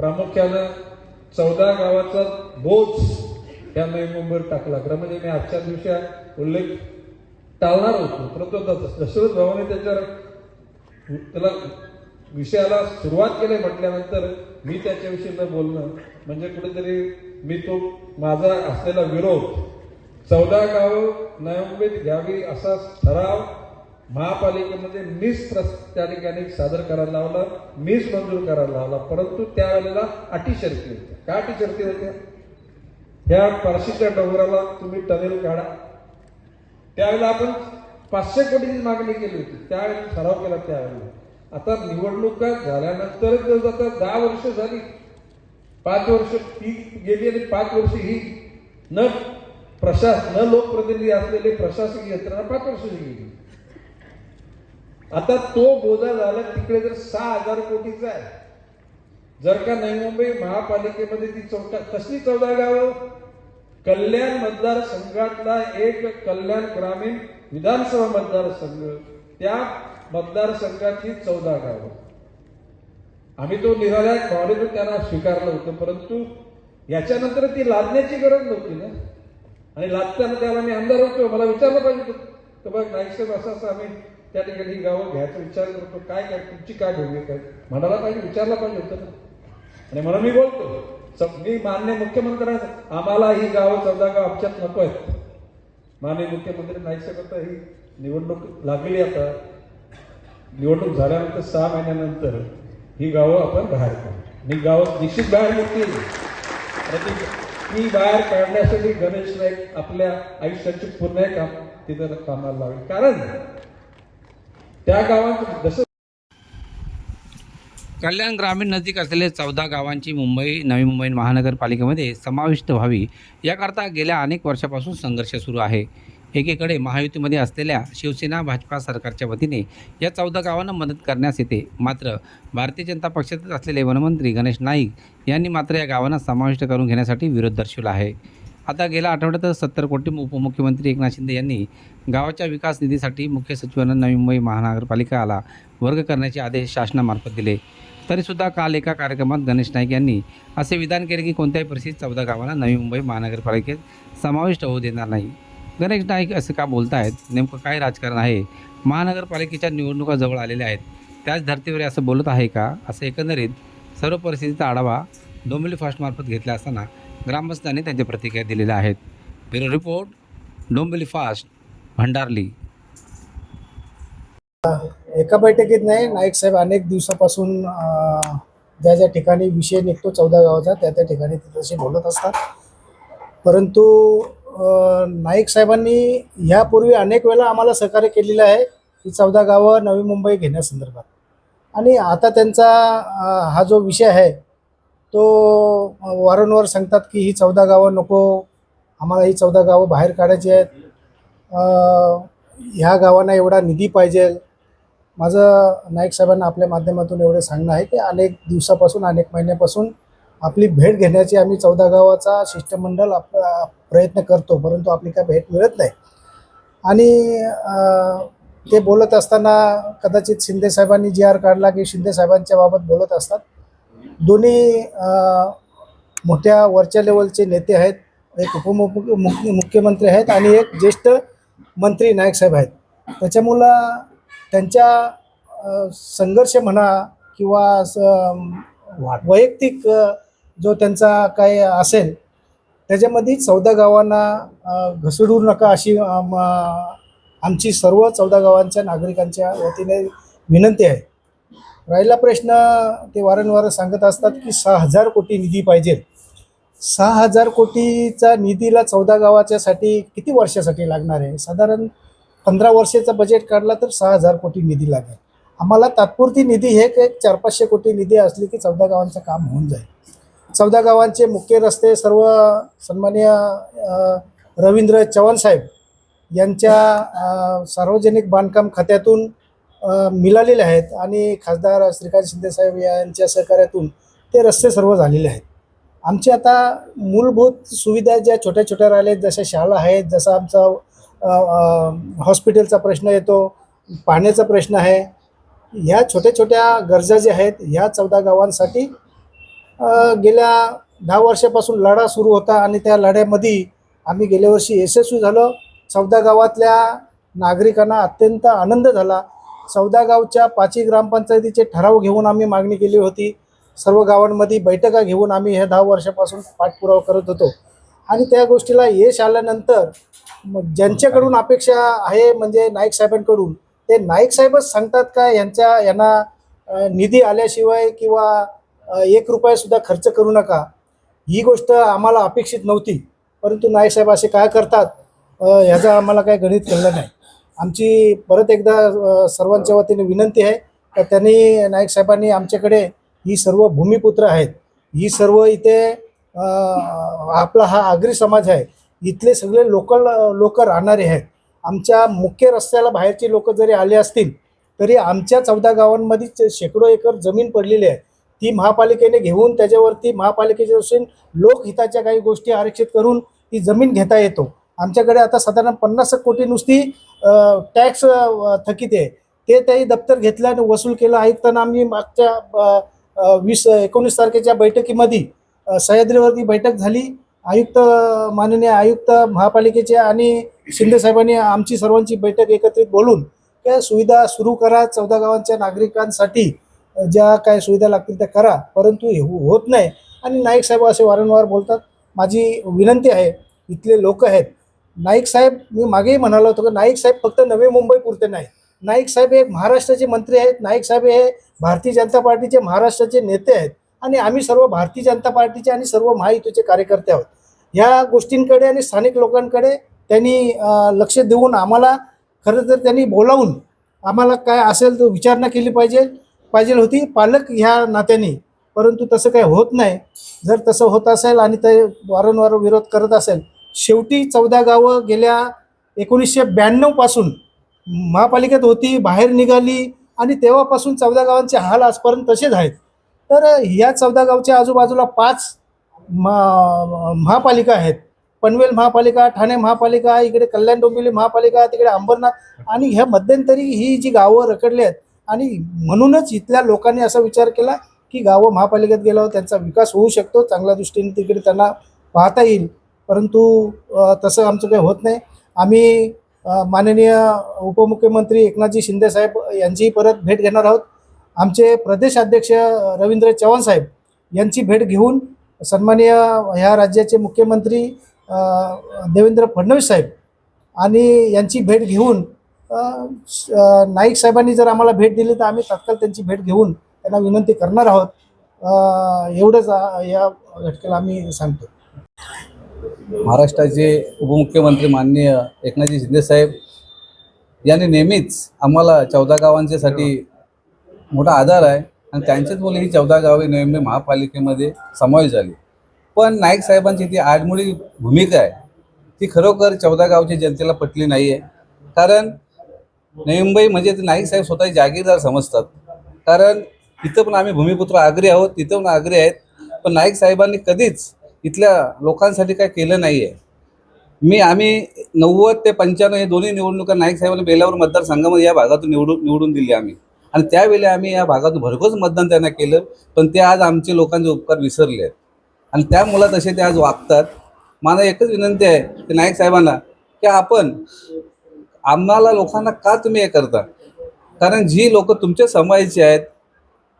प्रामुख्यानं चौदा गावाचा बोज या नवी टाकला. खरं म्हणजे मी आजच्या दिवशी उल्लेख टाळणार होतो. परंतु दशरथ भावाने त्याच्यावर त्याला विषयाला सुरुवात केली म्हटल्यानंतर मी त्याच्याविषयी न बोलणं म्हणजे कुठेतरी मी तो माझा असलेला विरोध चौदा गाव नवी घ्यावी असा ठराव महापालिकेमध्ये मीच प्रस- त्या ठिकाणी सादर करायला लावला मीच मंजूर करायला लावला परंतु त्यावेळेला अटी शर्ती होत्या. काय अटी शर्ती होत्या? ह्या पारशीच्या डोंगराला तुम्ही टनेल काढा. त्यावेळेला आपण पाचशे कोटीची मागणी केली होती. त्यावेळेला ठराव केला त्यावेळेला. आता निवडणुका झाल्यानंतर आता दहा वर्ष झाली पाच वर्ष ती गेली आणि पाच वर्ष ही न प्रशास न लोकप्रतिनिधी असलेली प्रशासकीय यंत्रणा पाच वर्ष गेली. आता तो बोजा झाला तिकडे जर सहा हजार कोटीचा आहे. जर का नवी मुंबई महापालिकेमध्ये ती चौदा कसली चौदा गावं? कल्याण मतदारसंघातला एक कल्याण ग्रामीण विधानसभा मतदारसंघ. त्या मतदारसंघाची चौदा गावं. आम्ही तो निराधार भावनेतून त्यांना स्वीकारलं होतं परंतु याच्यानंतर ती लादण्याची गरज नव्हती ना. आणि लादताना त्याला मी आमदार होतो मला विचारलं पाहिजे तर बघ नाईक साहेब असं असं आम्ही त्या ठिकाणी गावं घ्यायचा विचार करतो काय काय तुमची काय भूमिका आहे? म्हणायला पाहिजे विचारला पाहिजे होतं ना. आणि म्हणून मी बोलतो मी मान्य मुख्यमंत्र्यांना आम्हाला ही गावं चौदा गाव आमच्यात नको आहेत. माननीय मुख्यमंत्री नाही शकत आता ही निवडणूक लागली आता. निवडणूक झाल्यानंतर सहा महिन्यानंतर ही गावं आपण बाहेर काढू. ही गावं निश्चित बाहेर येतील. ती- बाहेर काढण्यासाठी गणेश नाईक आपल्या आयुष्याची पुन्हा काम तिथं कामाला लावेल. कारण त्या गावात जसं कल्याण ग्रामीण नजीक असलेले चौदा गावांची मुंबई नवी मुंबई महानगरपालिकेमध्ये समाविष्ट व्हावी याकरता गेल्या अनेक वर्षापासून संघर्ष सुरू आहे. एकीकडे महायुतीमध्ये असलेल्या शिवसेना भाजपा सरकारच्या वतीने या चौदा गावांना मदत करण्यास येते. मात्र भारतीय जनता पक्षातच असलेले वनमंत्री गणेश नाईक यांनी मात्र या गावांना समाविष्ट करून घेण्यासाठी विरोध दर्शवला आहे. आता गेल्या आठवड्यातच सत्तर कोटी उपमुख्यमंत्री एकनाथ शिंदे यांनी गावाच्या विकास निधीसाठी मुख्य सचिवांना नवी मुंबई महानगरपालिकाला वर्ग करण्याचे आदेश शासनामार्फत दिले. तरीसुद्धा काल एका कार्यक्रमात गणेश नाईक यांनी असे विधान केले की कोणत्याही परिस्थितीत चौदा गावांना नवी मुंबई महानगरपालिकेत समाविष्ट होऊ देणार नाही. गणेश नाईक असं का बोलतायत नेमकं काय राजकारण आहे? महानगरपालिकेच्या निवडणुका जवळ आलेल्या आहेत. त्याच धर्तीवर असं बोलत आहे का? असं एकंदरीत सर्व परिस्थितीचा आढावा डोंबिवली फास्टमार्फत घेतला असताना ग्रामस्थांनी त्यांच्या प्रतिक्रिया दिलेल्या आहेत. Bureau report Dombivli fast भंडारली. एका बैठकीत नाही नाईक साहेब अनेक दिवसापासून ज्या ज्या ठिकाणी विषय निघतो चौदा गावाचा त्या त्या ठिकाणी ते तसे बोलत असतात. परंतु नाईक साहेबांनी ह्यापूर्वी अनेक वेळा आम्हाला सहकार्य केलेलं आहे की चौदा गावं नवी मुंबई घेण्यासंदर्भात. आणि आता त्यांचा हा जो विषय आहे तो वारंवार सांगतात की ही चौदा गावं नको आम्हाला ही चौदा गावं बाहेर काढायची आहेत. ह्या गावांना एवढा निधी पाहिजे. माझं नाईक साहेबांना आपल्या माध्यमातून एवढं सांगणं आहे की अनेक दिवसापासून अनेक महिन्यापासून आपली भेट घेण्याची आम्ही चौदा गावाचा शिष्टमंडळ आप प्रयत्न करतो परंतु आपली काय भेट मिळत नाही. आणि ते बोलत असताना कदाचित शिंदे साहेबांनी जी आर काढला की शिंदे साहेबांच्या बाबत बोलत असतात. दोन्ही मोठ्या वरच्या लेवलचे नेते आहेत एक उपमुख मुख्य मुख्यमंत्री आहेत आणि एक ज्येष्ठ मंत्री नायकसाहेब आहेत. त्याच्यामुळं त्यांच्या संघर्ष म्हणा किंवा असं वैयक्तिक जो त्यांचा काय असेल त्याच्यामध्ये चौदा गावांना घसडू नका अशी आमची सर्व चौदा गावांच्या नागरिकांच्या वतीने विनंती आहे. राहिला प्रश्न ते वारंवार सांगत असतात की सहा हजार कोटी निधी पाहिजे. सहा हजार कोटीचा निधीला चौदा गावाच्यासाठी किती वर्षासाठी लागणार आहे? साधारण पंधरा वर्षाचा बजेट काढला तर सहा हजार कोटी निधी लागेल. आम्हाला तात्पुरती निधी हे एक चार पाचशे कोटी निधी असली की चौदा गावांचं काम होऊन जाईल. चौदा गावांचे मुख्य रस्ते सर्व सन्माननीय रवींद्र चव्हाण साहेब यांच्या सार्वजनिक बांधकाम खात्यातून मिळालेले आहेत. आणि खासदार श्रीकांत शिंदेसाहेब यांच्या सहकार्यातून ते रस्ते सर्व झालेले आहेत. आमची आता मूलभूत सुविधा ज्या छोट्या छोट्या राहिल्या आहेत जशा शाळा आहेत जसा आमचा हॉस्पिटलचा प्रश्न येतो पाण्याचा प्रश्न आहे. ह्या छोट्या छोट्या गरजा ज्या आहेत ह्या चौदा गावांसाठी गेल्या दहा वर्षापासून लढा सुरू होता आणि त्या लढ्यामध्ये आम्ही गेल्या वर्षी यशस्वी झालो. चौदा गावातल्या नागरिकांना अत्यंत आनंद झाला. चौदा गावच्या पाचही ग्रामपंचायतीचे ठराव घेऊन आम्ही मागणी केली होती. सर्व गावांमध्ये बैठका घेऊन आम्ही हे दहा वर्षापासून पाठपुरावा करत होतो. आणि त्या गोष्टीला यश आल्यानंतर मग ज्यांच्याकडून अपेक्षा आहे म्हणजे नाईक साहेबांकडून ते नाईक साहेबच सांगतात का यांच्या यांना निधी आल्याशिवाय किंवा एक रुपयासुद्धा खर्च करू नका. ही गोष्ट आम्हाला अपेक्षित नव्हती. परंतु नाईक साहेब असे काय करतात? ह्याचा ह्याचं आम्हाला काय गणित कळलं नाही. आमची परत एकदा सर्वांच्या वतीने विनंती आहे का त्यांनी नाईक साहेबांनी आमच्याकडे ही सर्व भूमिपुत्र आहेत. ही सर्व इथे आपला हा आगरी समाज आहे. इथले सगळे लोकल लोक राहणारे आहेत. आमच्या मुख्य रस्त्याला बाहेरचे लोक जरी आले असतील तरी आमच्या चौदा गावांमध्येच शेकडो एकर जमीन पडलेली आहे. ती महापालिकेने घेऊन त्याच्यावरती महापालिकेच्या दृष्टीने लोकहिताच्या काही गोष्टी आरक्षित करून ती जमीन घेता येतो. आमच्याकडे आता साधारण पन्नास कोटी नुसती टॅक्स थकीत आहे. ते त्याही दप्तर घेतलं आणि वसूल केलं. आयुक्तांना आम्ही मागच्या वीस एकोणीस तारखेच्या बैठकीमध्ये सह्याद्रीवरती बैठक झाली. आयुक्त माननीय आयुक्त महापालिकेचे आणि शिंदे साहेबांनी आमची सर्वांची बैठक एकत्रित बोलून त्या सुविधा सुरू करा चौदा गावांच्या नागरिकांसाठी. ज्या काय सुविधा लागतील त्या करा. परंतु हे होत नाही. आणि नाईक साहेब असे वारंवार बोलतात. माझी विनंती आहे इथले लोक आहेत नाईक साहेब मी मागेही म्हणालो होतो की नाईक साहेब फक्त नवे मुंबई पुरते नाही. नाईक साहेब हे महाराष्ट्राचे मंत्री आहेत. नाईक साहेब हे भारतीय जनता पार्टीचे महाराष्ट्राचे नेते आहेत. आणि आम्ही सर्व भारतीय जनता पार्टीचे आणि सर्व महायुतीचे कार्यकर्ते आहोत. ह्या गोष्टींकडे आणि स्थानिक लोकांकडे त्यांनी लक्ष देऊन आम्हाला खरं तर त्यांनी बोलावून आम्हाला काय असेल तो विचारणा केली पाहिजे पाहिजे होती. पालक ह्या नात्याने परंतु तसं काही होत नाही. जर तसं होत असेल आणि ते वारंवार विरोध करत असेल शेवटी चौदा गावं गेल्या एकोणीसशे ब्याण्णवपासून महापालिकेत होती बाहेर निघाली आणि तेव्हापासून चौदा गावांचे हाल आजपर्यंत तसेच आहेत. तर ह्या चौदा गावच्या आजूबाजूला पाच मा महापालिका आहेत. पनवेल महापालिका ठाणे महापालिका इकडे कल्याण डोंबिवली महापालिका तिकडे अंबरनाथ आणि ह्या मध्यंतरी ही जी गावं रखडली आहेत आणि म्हणूनच इथल्या लोकांनी असा विचार केला की गावं महापालिकेत गेल्यावर त्यांचा विकास होऊ शकतो चांगल्या दृष्टीने तिकडे त्यांना पाहता येईल. परंतु तसं आमचं काही होत नाही. आम्ही माननीय उपमुख्यमंत्री एकनाथजी शिंदेसाहेब यांचीही परत भेट घेणार आहोत. आमचे प्रदेश अध्यक्ष रवींद्र चव्हाण साहेब यांची भेट घेऊन सन्माननीय ह्या राज्याचे मुख्यमंत्री देवेंद्र फडणवीस साहेब आणि यांची भेट घेऊन नाईक साहेबांनी जर आम्हाला भेट दिली तर आम्ही तात्काळ त्यांची भेट घेऊन त्यांना विनंती करणार आहोत. एवढंच या घटकेला आम्ही सांगतो. महाराष्ट्राचे उपमुख्यमंत्री माननीय एकनाथजी शिंदेसाहेब यांनी नेहमीच आम्हाला चौदा गावांच्यासाठी मोठा आधार आहे आणि त्यांच्याच मुले ही चौदा गावे नवी महापालिकेमध्ये समावेश झाली. पण नाईक साहेबांची ती आडमुळी भूमिका आहे. ती खरोखर चौदा गावच्या जनतेला पटली नाही आहे कारण नवी मुंबई म्हणजे ते नाईक साहेब स्वतः जागीरदार समजतात. कारण इथं पण आम्ही भूमिपुत्र आग्रे आहोत तिथं पण आग्रे आहेत. पण नाईक साहेबांनी कधीच इथल्या लोकांसाठी काय केलं नाही आहे मी आम्ही नव्वद ते पंच्याण्णव हे दोन्ही निवडणुका नाईक साहेबांना बेलावर मतदारसंघामध्ये या भागातून निवडून निवडून दिली आम्ही. आणि त्यावेळी आम्ही या भागातून भरघोस मतदान त्यांना केलं पण ते आज आमचे लोकांचे उपकार विसरले आहेत. आणि त्या मुलात तसे ते आज वागतात. मला एकच विनंती आहे की नाईक साहेबांना की आपण आम्हाला लोकांना का तुम्ही हे करता? कारण जी लोक तुमच्या समाजाची आहेत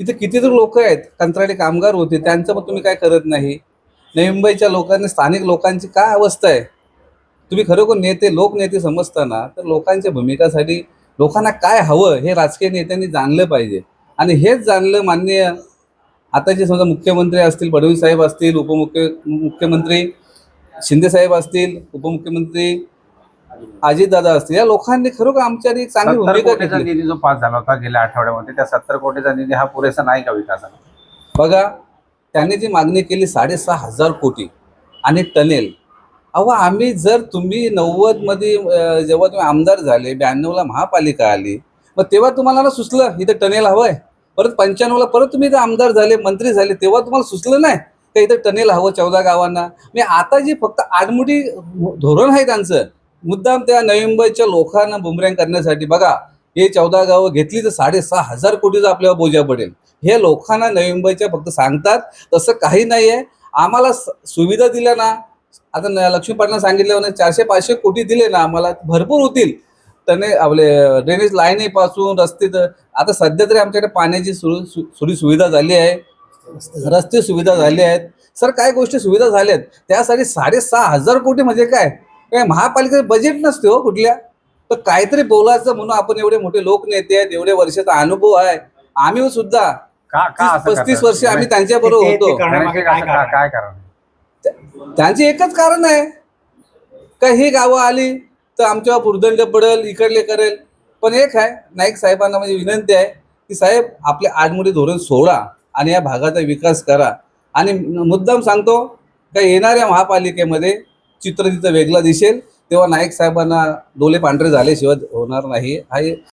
इथे कितीतरी लोक आहेत कंत्राटी कामगार होते त्यांचं पण तुम्ही काय करत नाही? नवी मुंबईच्या लोकांनी स्थानिक लोकांची काय अवस्था आहे? तुम्ही खरोखर नेते लोकनेते समजताना तर लोकांच्या भूमिकासाठी लोकांना काय हवं हे राजकीय नेत्यांनी जाणलं पाहिजे. आणि हेच जाणलं माननीय आताचे समजा मुख्यमंत्री असतील फडणवीस साहेब असतील उपमुख्य मुख्यमंत्री शिंदे साहेब असतील उपमुख्यमंत्री अजितदादा असतील या लोकांनी खरोखर आमच्यावर एक चांगली भूमिका घेतली. निधी जो पास झाला होता गेल्या आठवड्यामध्ये त्या सत्तर कोटीचा निधी हा पुरेसा नाही का विकासाला? बघा त्यांनी जी मागणी केली साडेसहा हजार कोटी आणि टनेल. अहो आम्ही जर तुम्ही नव्वदमध्ये जेव्हा तुम्ही आमदार झाले ब्याण्णवला महापालिका आली मग तेव्हा तुम्हाला ना सुचलं इथं टनेल हवं आहे परत पंच्याण्णवला परत तुम्ही इथं आमदार झाले मंत्री झाले तेव्हा तुम्हाला सुचलं नाही का इथं टनेल हवं चौदा गावांना? मी आता जी फक्त आडमुठी धोरण आहे त्यांचं मुद्दाम त्या नोव्हेंबरच्या लोकांना बुमऱ्यांग करण्यासाठी. बघा हे चौदा गावं घेतली तर साडेसहा हजार कोटीचा आपल्याला बोजा पडेल. हे लोकांना नवी मुंबईच्या फक्त सांगतात तसं काही नाही आहे आम्हाला स- सुविधा दिल्या ना. आता न- लक्ष्मी पाटला सांगितल्यावर चारशे पाचशे कोटी दिले ना आम्हाला भरपूर होतील. त्याने आपले ड्रेनेज लाईनीपासून रस्ते तर- आता सध्या तरी आमच्याकडे पाण्याची सुरू सु- सुविधा झाली आहे. रस्ते सुविधा झाली आहेत. सर काय गोष्टी सुविधा झाल्या आहेत त्यासाठी साडेसहा हजार कोटी म्हणजे काय? काय महापालिकेचं बजेट नसते हो कुठल्या. तर काहीतरी बोलायचं म्हणून आपण एवढे मोठे लोक नेते आहेत एवढे वर्षाचा अनुभव आहे. आम्ही सुद्धा का का असं पस्तीस? वर्ष आम्ही त्यांच्या बरोबर होतो. काय कारण त्यांचे एकच कारण आहे. का ही गावं आली तर आमच्यावर भुर्दंड पडेल इकडले करेल. पण एक आहे नाईक साहेबांना म्हणजे विनंती आहे की साहेब आपले आडमुडी धोरण सोडा आणि या भागाचा विकास करा. आणि मुद्दाम सांगतो का येणाऱ्या महापालिकेमध्ये चित्र तिथं वेगळं दिसेल. तेव्हा नाईक साहेबांना डोले पांढरे झाल्याशिवाय होणार नाही. हा